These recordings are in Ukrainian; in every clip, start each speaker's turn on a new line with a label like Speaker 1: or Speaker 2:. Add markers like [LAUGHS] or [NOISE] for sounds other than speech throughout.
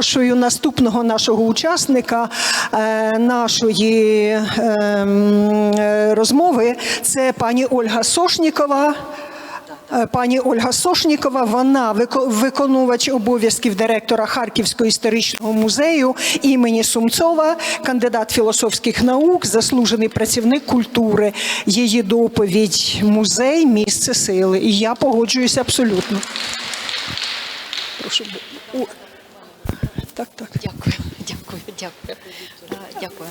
Speaker 1: запрошую наступного нашого учасника е, нашої е, м, е, розмови. Це пані Ольга Сошнікова. Е, Пані Ольга Сошнікова, вона виконувач обов'язків директора Харківського історичного музею імені Сумцова, кандидат філософських наук, заслужений працівник культури. Її доповідь музей місце сили. І я погоджуюся абсолютно. Прошу. Так, так.
Speaker 2: Дякую, [LAUGHS] дякую, дякую. А, Дякую.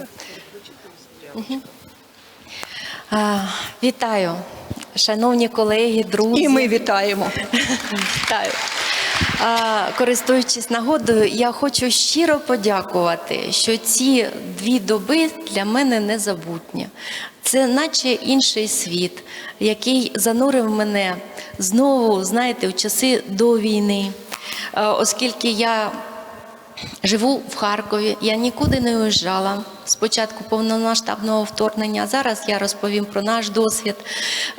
Speaker 2: А, Вітаю, шановні колеги, друзі.
Speaker 1: І ми вітаємо.
Speaker 2: Вітаю. Користуючись нагодою, я хочу щиро подякувати, що ці дві доби для мене незабутні. Це наче інший світ, який занурив мене знову, знаєте, в часи до війни, оскільки я Живу в Харкові, я нікуди не уїжджала з початку повномасштабного вторгнення. Зараз я розповім про наш досвід.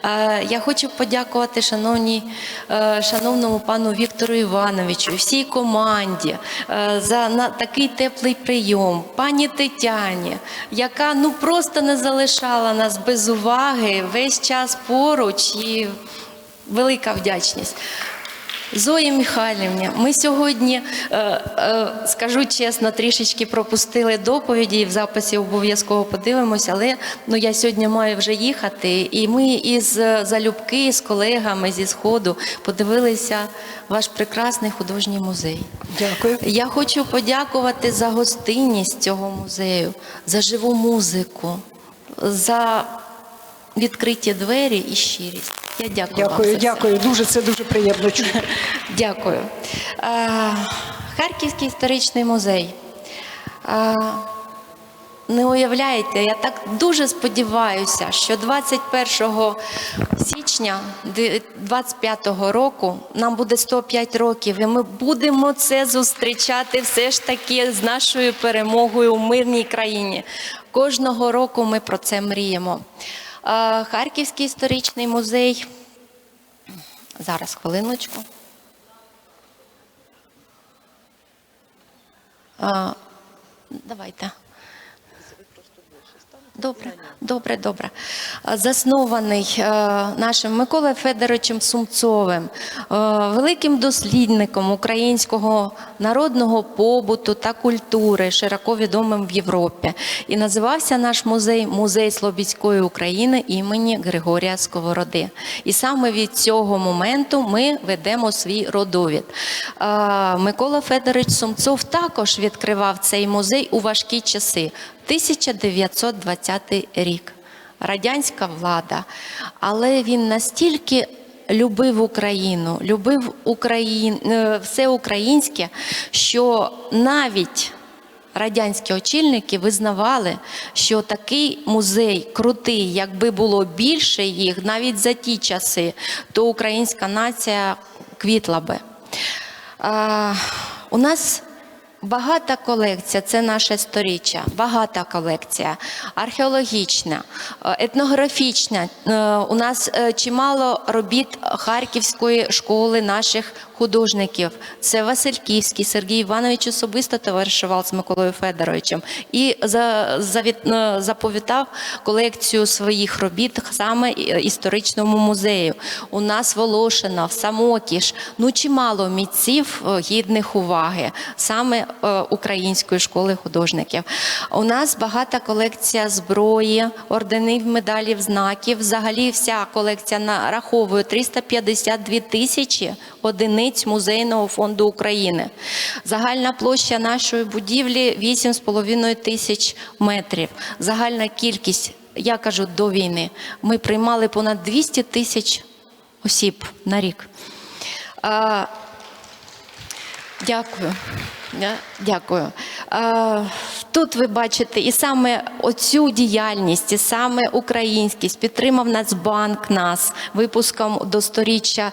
Speaker 2: Е, Я хочу подякувати шановній, е, шановному пану Віктору Івановичу, всій команді е, за такий теплий прийом, пані Тетяні, яка ну просто не залишала нас без уваги весь час поруч і велика вдячність. Зої Михайлівні, ми сьогодні, е, е, скажу чесно, трішечки пропустили доповіді і в записі обов'язково подивимося, але ну, я сьогодні маю вже їхати. І ми із е, залюбки, з колегами зі Сходу подивилися ваш прекрасний художній музей.
Speaker 1: Дякую.
Speaker 2: Я хочу подякувати за гостинність цього музею, за живу музику, за відкриті двері і щирість. Я дякую. вам
Speaker 1: Дякую,
Speaker 2: це.
Speaker 1: Дуже це дуже приємно чути. [LAUGHS]
Speaker 2: Дякую. Харківський історичний музей. Не уявляєте, я так дуже сподіваюся, що 21 січня 2025 року нам буде 105 років, і ми будемо це зустрічати все ж таки з нашою перемогою у мирній країні. Кожного року ми про це мріємо. Харківський історичний музей. Зараз хвилиночку. Давайте. Добре, добре, добре. Заснований е, нашим Миколою Федоровичем Сумцовим, е, великим дослідником українського народного побуту та культури, широко відомим в Європі. І називався наш музей Музей Слобідської України імені Григорія Сковороди. І саме від цього моменту ми ведемо свій родовід. Микола Федорович Сумцов також відкривав цей музей у важкі часи. 1920 рік. Радянська влада. Але він настільки любив Україну, любив Україн... е, все українське, що навіть радянські очільники визнавали, що такий музей крутий, якби було більше їх, навіть за ті часи, то українська нація квітла би. А, у нас багата колекція, це наше сторіччя, багата колекція, археологічна, е, етнографічна. Е, У нас е, чимало робіт Харківської школи наших художників. Це Васильківський Сергій Іванович особисто товаришував з Миколою Федоровичем і е, заповітав колекцію своїх робіт саме е, історичному музею. У нас Волошинов, Самокіш, ну чимало митців е, гідних уваги саме української школи художників. У нас багата колекція зброї, орденів, медалів, знаків. Взагалі, вся колекція нараховує 352 тисячі одиниць музейного фонду України. Загальна площа нашої будівлі 8,5 тисяч метрів. Загальна кількість, я кажу, до війни. Ми приймали понад 200 тисяч осіб на рік. А, Дякую. Дякую. Е, Тут ви бачите і саме оцю діяльність, і саме українськість підтримав Нацбанк нас випуском до сторіччя е,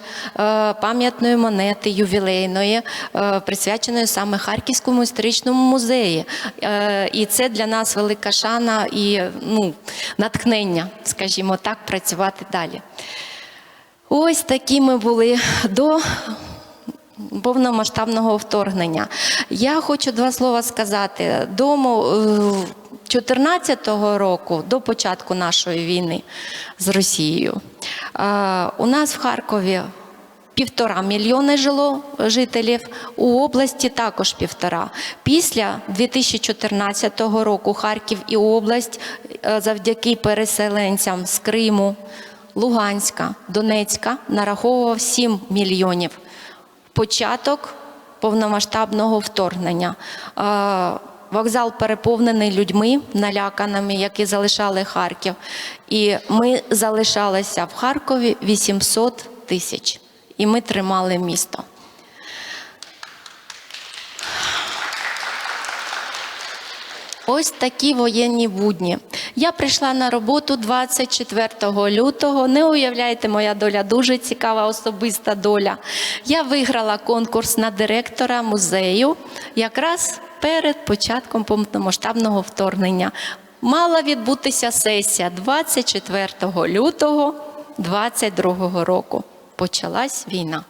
Speaker 2: пам'ятної монети ювілейної, е, присвяченої саме Харківському історичному музеї. Е, І це для нас велика шана і ну, натхнення, скажімо так, працювати далі. Ось такі ми були до повномасштабного вторгнення. Я хочу два слова сказати. До 2014 року, до початку нашої війни з Росією, е, у нас в Харкові півтора мільйони жило жителів, у області також півтора. Після 2014 року Харків і область е, завдяки переселенцям з Криму, Луганська, Донецька нараховував 7 мільйонів. Початок повномасштабного вторгнення. Вокзал переповнений людьми, наляканими, які залишали Харків. І ми залишалися в Харкові 800 тисяч. І ми тримали місто. Ось такі воєнні будні. Я прийшла на роботу 24 лютого. Не уявляєте, моя доля дуже цікава, особиста доля. Я виграла конкурс на директора музею якраз перед початком повномасштабного вторгнення. Мала відбутися сесія 24 лютого 22 року. Почалась війна.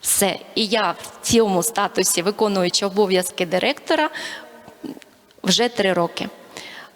Speaker 2: Все. І я в цьому статусі, виконуючи обов'язки директора, вже три роки.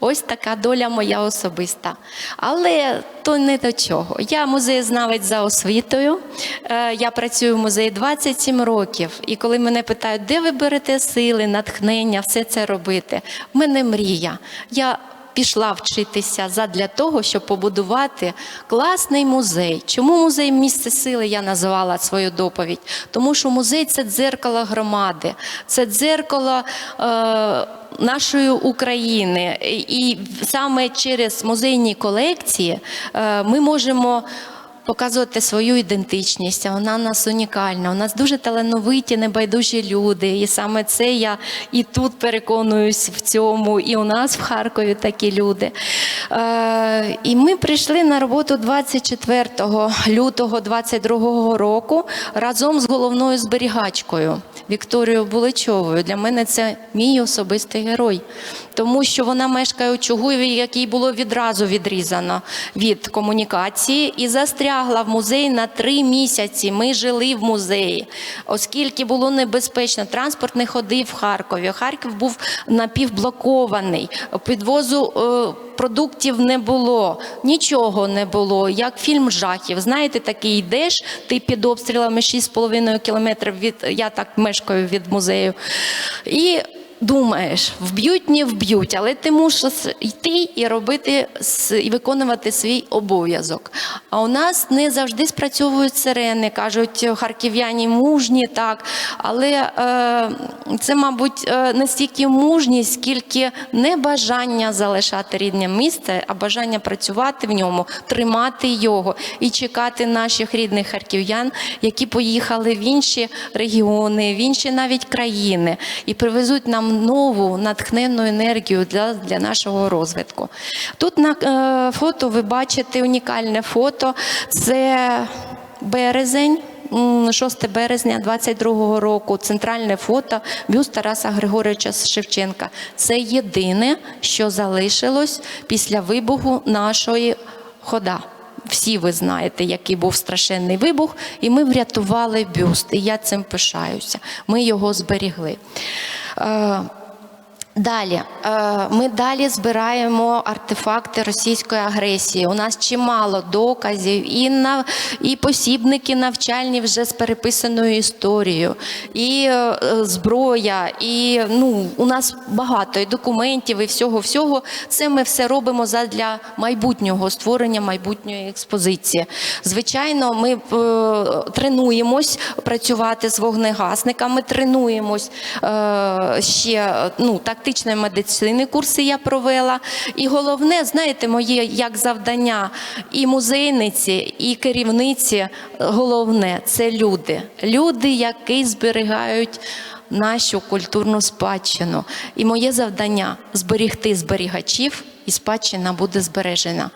Speaker 2: Ось така доля моя особиста. Але то не до чого. Я музеєзнавець за освітою. Е, Я працюю в музеї 27 років. І коли мене питають, де ви берете сили, натхнення, все це робити, в мене мрія. Я пішла вчитися задля того, щоб побудувати класний музей. Чому музей місце сили я називала свою доповідь? Тому що музей це дзеркало громади, це дзеркало. Е- Нашої України, і саме через музейні колекції е, ми можемо показувати свою ідентичність. Вона у нас унікальна. У нас дуже талановиті, небайдужі люди. І саме це я і тут переконуюсь в цьому, і у нас в Харкові такі люди. Е, І ми прийшли на роботу 24 лютого 22 року разом з головною зберігачкою Вікторією Буличовою. Для мене це мій особистий герой, тому що вона мешкає у Чугуєві, якій було відразу відрізано від комунікації і застрягла в музеї на три місяці. Ми жили в музеї, оскільки було небезпечно. Транспорт не ходив в Харкові. Харків був напівблокований. Підвозу. е, Продуктів не було, нічого не було. Як фільм жахів. Знаєте, такий йдеш, ти під обстрілами 6,5 кілометрів від я так мешкаю від музею. І думаєш, вб'ють, не вб'ють, але ти мусиш йти і робити і виконувати свій обов'язок. А у нас не завжди спрацьовують сирени, кажуть харків'яні мужні, так. Але е, це, мабуть, е, не стільки мужність, скільки не бажання залишати рідне місце, а бажання працювати в ньому, тримати його і чекати наших рідних харків'ян, які поїхали в інші регіони, в інші навіть країни, і привезуть нам нову натхненну енергію для, для нашого розвитку. Тут на е, фото ви бачите унікальне фото. Це березень. м, 6 березня 22 року центральне фото бюст Тараса Григоровича Шевченка. Це єдине, що залишилось після вибуху нашої хода. Всі ви знаєте, який був страшенний вибух, і ми врятували бюст. І я цим пишаюся. Ми його зберігли. Далі Е, ми далі збираємо артефакти російської агресії. У нас чимало доказів, і на і посібники навчальні вже з переписаною історією, і е, зброя, і ну у нас багато і документів, і всього всього. Це ми все робимо задля майбутнього створення майбутньої експозиції. Звичайно, ми е, тренуємось працювати з вогнегасниками, тренуємось е, ще ну, тактичної медицини курси я провела. І головне, знаєте, моє як завдання і музейниці, і керівниці, головне це люди. Люди, які зберігають нашу культурну спадщину. І моє завдання зберігти зберігачів і спадщина буде збережена.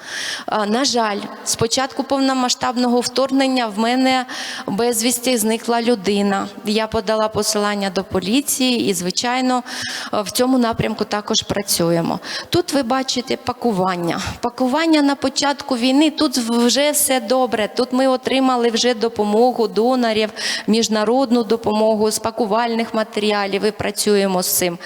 Speaker 2: На жаль, з початку повномасштабного вторгнення в мене безвісті зникла людина. Я подала посилання до поліції і, звичайно, в цьому напрямку також працюємо. Тут ви бачите пакування. Пакування на початку війни тут вже все добре. Тут ми отримали вже допомогу донорів, міжнародну допомогу з пакувальних матеріалів і працюємо з цим.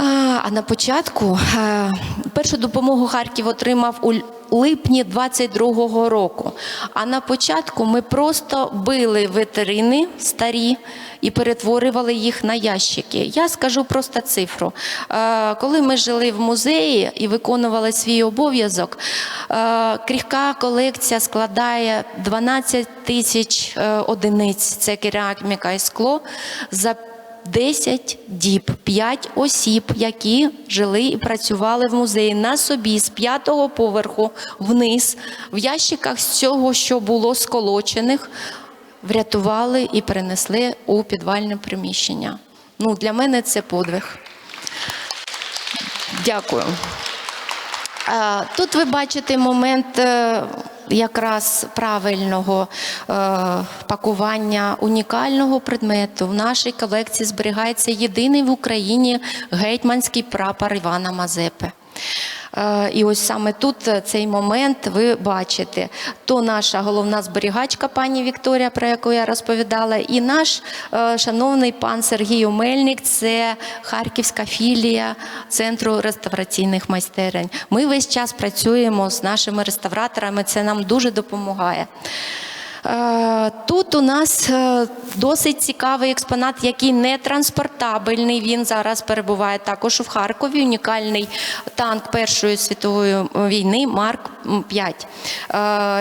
Speaker 2: А на початку е, першу допомогу Харків отримав у липні 22-го року. А на початку ми просто били витрини старі і перетворювали їх на ящики. Я скажу просто цифру. Е, Коли ми жили в музеї і виконували свій обов'язок, е, крихка колекція складає 12 тисяч одиниць. Це кераміка і скло. За 10 діб, 5 осіб, які жили і працювали в музеї на собі з п'ятого поверху вниз, в ящиках з цього, що було сколочених, врятували і перенесли у підвальне приміщення. Ну, для мене це подвиг. Дякую. Тут ви бачите момент е, якраз правильного е, пакування унікального предмету. В нашій колекції зберігається єдиний в Україні гетьманський прапор Івана Мазепи. Е, І ось саме тут е, цей момент ви бачите. То наша головна зберігачка, пані Вікторія, про яку я розповідала, і наш е, шановний пан Сергій Омельник, це харківська філія Центру реставраційних майстерень. Ми весь час працюємо з нашими реставраторами, це нам дуже допомагає. Е, Тут у нас е, досить цікавий експонат, який не транспортабельний. Він зараз перебуває також в Харкові. Унікальний танк Першої світової війни Марк 5.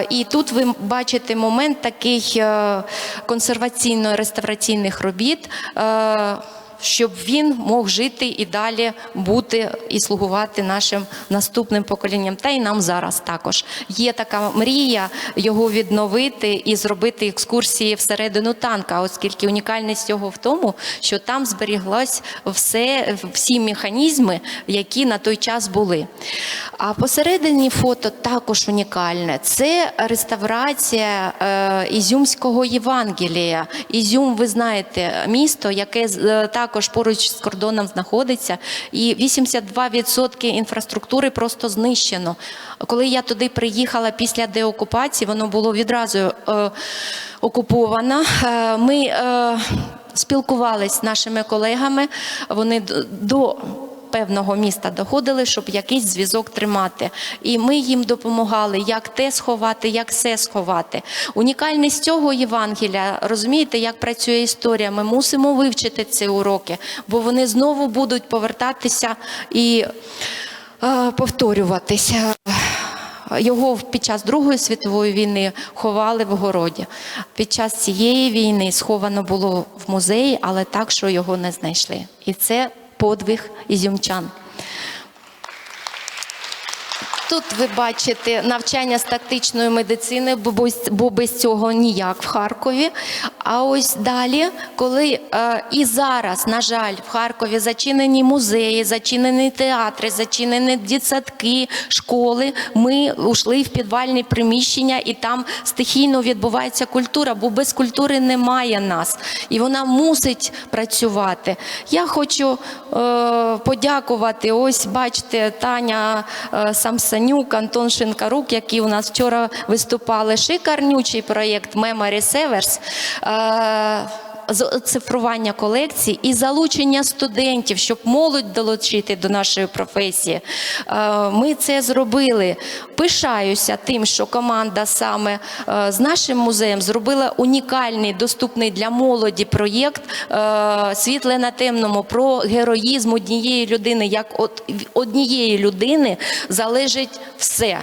Speaker 2: І тут ви бачите момент такий е, консерваційно-реставраційних робіт. Щоб він мог жити і далі бути і слугувати нашим наступним поколінням, та й нам зараз також є така мрія його відновити і зробити екскурсії всередину танка, оскільки унікальність цього в тому, що там зберіглось все, всі механізми, які на той час були. А посередині фото також унікальне. Це реставрація е, Ізюмського Євангелія. Ізюм, ви знаєте, місто, яке е, також поруч з кордоном знаходиться, і 82% інфраструктури просто знищено. Коли я туди приїхала після деокупації, воно було відразу е, окуповано. Е, ми е, спілкувалися з нашими колегами. Вони до певного міста доходили, щоб якийсь зв'язок тримати. І ми їм допомагали, як те сховати, як все сховати. Унікальність цього Євангелія, розумієте, як працює історія. Ми мусимо вивчити ці уроки, бо вони знову будуть повертатися і е, повторюватися. Його під час Другої світової війни ховали в городі. Під час цієї війни сховано було в музеї, але так, що його не знайшли. І це подвиг ізюмчан. Тут ви бачите навчання з тактичної медицини, бо без- цього ніяк в Харкові. А ось далі, коли е, і зараз, на жаль, в Харкові зачинені музеї, зачинені театри, зачинені дитсадки, школи, ми ушли в підвальні приміщення, і там стихійно відбувається культура, бо без культури немає нас, і вона мусить працювати. Я хочу е, подякувати. Ось бачите, Таня е, Самсанюк, Антон Шинкарук, які у нас вчора виступали. Шикарнючий проєкт Memory Severs. З- цифрування колекцій і залучення студентів, щоб молодь долучити до нашої професії. Е, Ми це зробили. Пишаюся тим, що команда саме е, з нашим музеєм зробила унікальний, доступний для молоді проєкт е, Світле на темному про героїзм однієї людини. Як от однієї людини залежить все.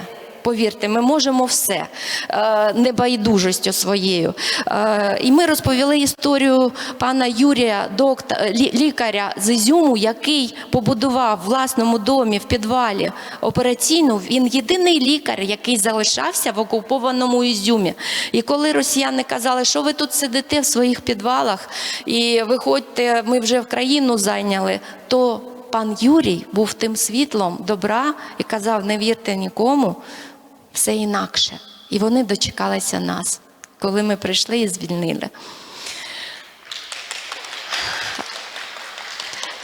Speaker 2: Повірте, ми можемо все е, небайдужістю своєю. Е, І ми розповіли історію пана Юрія, докта, лі- лікаря з Ізюму, який побудував в власному домі в підвалі операційну. Він єдиний лікар, який залишався в окупованому Ізюмі. І коли росіяни казали, що ви тут сидите в своїх підвалах і виходьте, ми вже в країну зайняли, то пан Юрій був тим світлом добра і казав: не вірте нікому, все інакше. І вони дочекалися нас, коли ми прийшли і звільнили.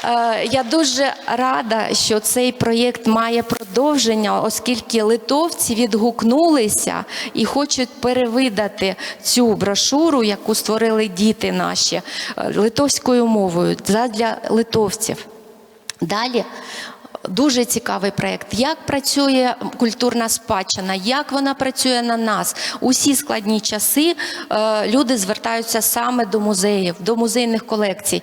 Speaker 2: Е, Я дуже рада, що цей проєкт має продовження, оскільки литовці відгукнулися і хочуть перевидати цю брошуру, яку створили діти наші е, литовською мовою для литовців. Далі. Дуже цікавий проект, Як працює культурна спадщина, як вона працює на нас. Усі складні часи е, люди звертаються саме до музеїв, до музейних колекцій.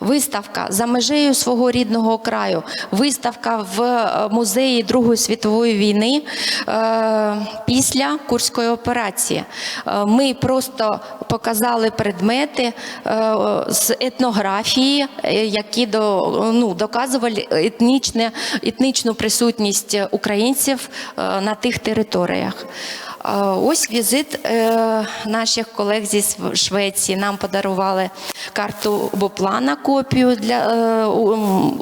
Speaker 2: Виставка за межею свого рідного краю, виставка в е, музеї Другої світової війни е, після Курської операції. Е, Ми просто показали предмети з етнографії, які до, ну, доказували етнічне, етнічну присутність українців на тих територіях. Ось візит е, наших колег зі Швеції. Нам подарували карту Боплана, копію для е,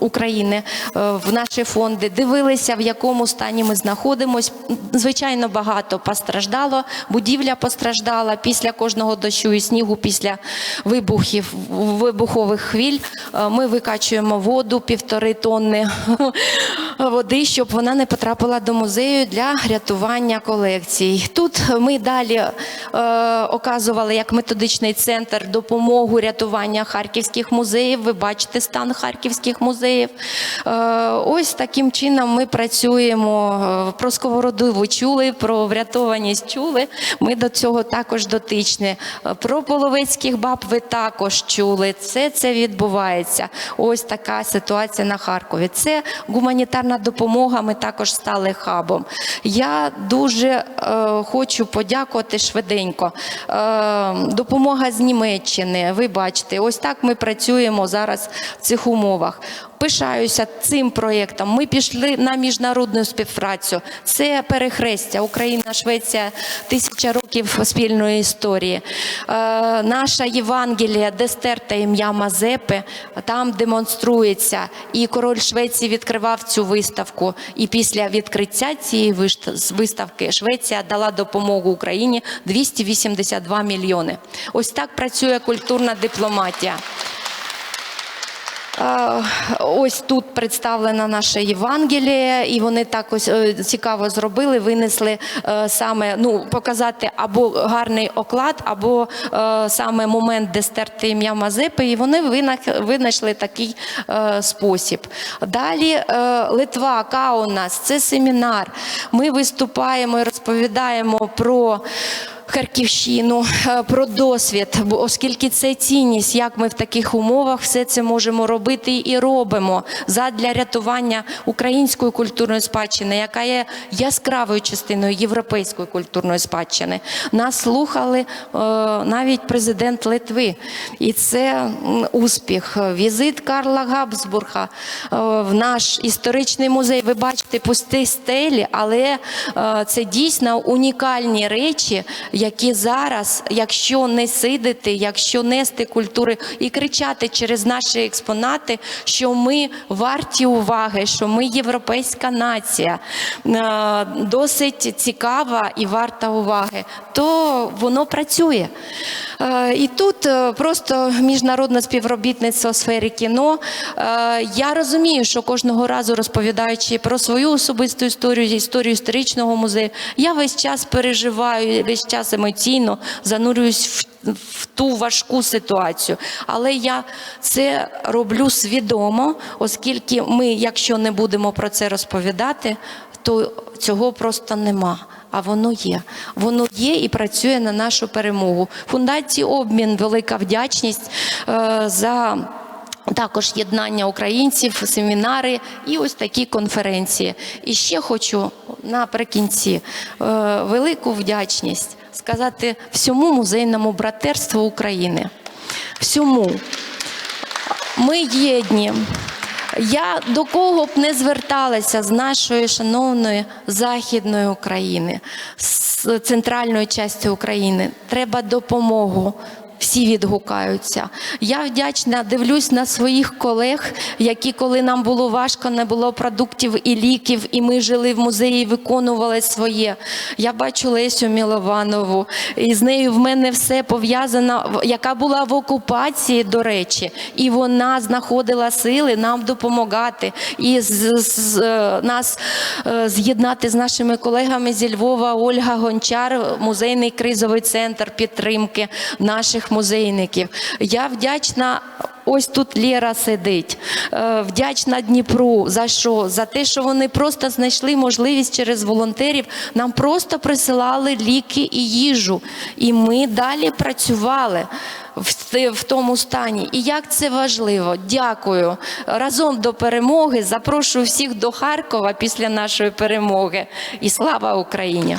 Speaker 2: України е, в наші фонди. Дивилися, в якому стані ми знаходимось. Звичайно, багато постраждало. Будівля постраждала після кожного дощу і снігу, після вибухів вибухових хвиль. Е, Ми викачуємо воду півтори тонни води, щоб вона не потрапила до музею для рятування колекцій. Тут ми далі е, оказували як методичний центр допомогу рятування харківських музеїв. Ви бачите стан харківських музеїв. Е, ось таким чином ми працюємо. Е, Про сковороду ви чули, про врятованість чули. Ми до цього також дотичні. Е, Про половецьких баб ви також чули. Все це відбувається. Ось така ситуація на Харкові. Це гуманітарна допомога. Ми також стали хабом. Я дуже е, хочу подякувати швиденько. Е, допомога з Німеччини. Ви бачите, ось так ми працюємо зараз в цих умовах. Пишаюся цим проєктом. Ми пішли на міжнародну співпрацю. Це перехрестя Україна, Швеція, тисяча років спільної історії. Е, наша Євангелія, де стерте ім'я Мазепи, там демонструється. І король Швеції відкривав цю виставку. І після відкриття цієї виставки Швеція дала допомогу Україні 282 мільйони. Ось так працює культурна дипломатія. Ось тут представлена наша Євангелія, і вони так ось е, цікаво зробили, винесли е, саме ну показати або гарний оклад, або е, саме момент, де стерти ім'я Мазепи, і вони винайшли такий спосіб. Далі Литва, Каунас, це семінар. Ми виступаємо і розповідаємо про. Харківщину е, про досвід, оскільки це цінність, як ми в таких умовах все це можемо робити і робимо задля рятування української культурної спадщини, яка є яскравою частиною європейської культурної спадщини. Нас слухали е, навіть президент Литви, і це успіх. Візит Карла Габсбурга е, в наш історичний музей. Ви бачите пусті стелі, але це дійсно унікальні речі, які зараз, якщо не сидити, якщо нести культури і кричати через наші експонати, що ми варті уваги, що ми європейська нація, е, досить цікава і варта уваги, то воно працює. Е, І тут е, просто міжнародне співробітництво у сфері кіно. Я розумію, що кожного разу розповідаючи про свою особисту історію, історію історичного музею, я весь час переживаю, весь час емоційно занурююсь в. В ту важку ситуацію, але я це роблю свідомо, оскільки ми, якщо не будемо про це розповідати, то цього просто нема. А воно є. Воно є і працює на нашу перемогу. Фундації обмін, велика вдячність е, за. Також єднання українців, семінари і ось такі конференції. І ще хочу наприкінці е, велику вдячність сказати всьому музейному братерству України. Всьому. Ми єдні. Я до кого б не зверталася з нашої шановної західної України, з центральної частини України. Треба допомогу. Всі відгукаються. Я вдячна, дивлюсь на своїх колег, які, коли нам було важко, не було продуктів і ліків, і ми жили в музеї, виконували своє. Я бачу Лесю Мілованову, і з нею в мене все пов'язано, яка була в окупації, до речі, і вона знаходила сили нам допомагати і з, з- е, нас е, з'єднати з нашими колегами зі Львова Ольга Гончар, музейний кризовий центр підтримки наших музейників. Я вдячна. Ось тут Лєра сидить. Е, Вдячна Дніпру за що? За те, що вони просто знайшли можливість через волонтерів. Нам просто присилали ліки і їжу. І ми далі працювали в тому стані. І як це важливо. Дякую. Разом до перемоги. Запрошую всіх до Харкова після нашої перемоги. І слава Україні!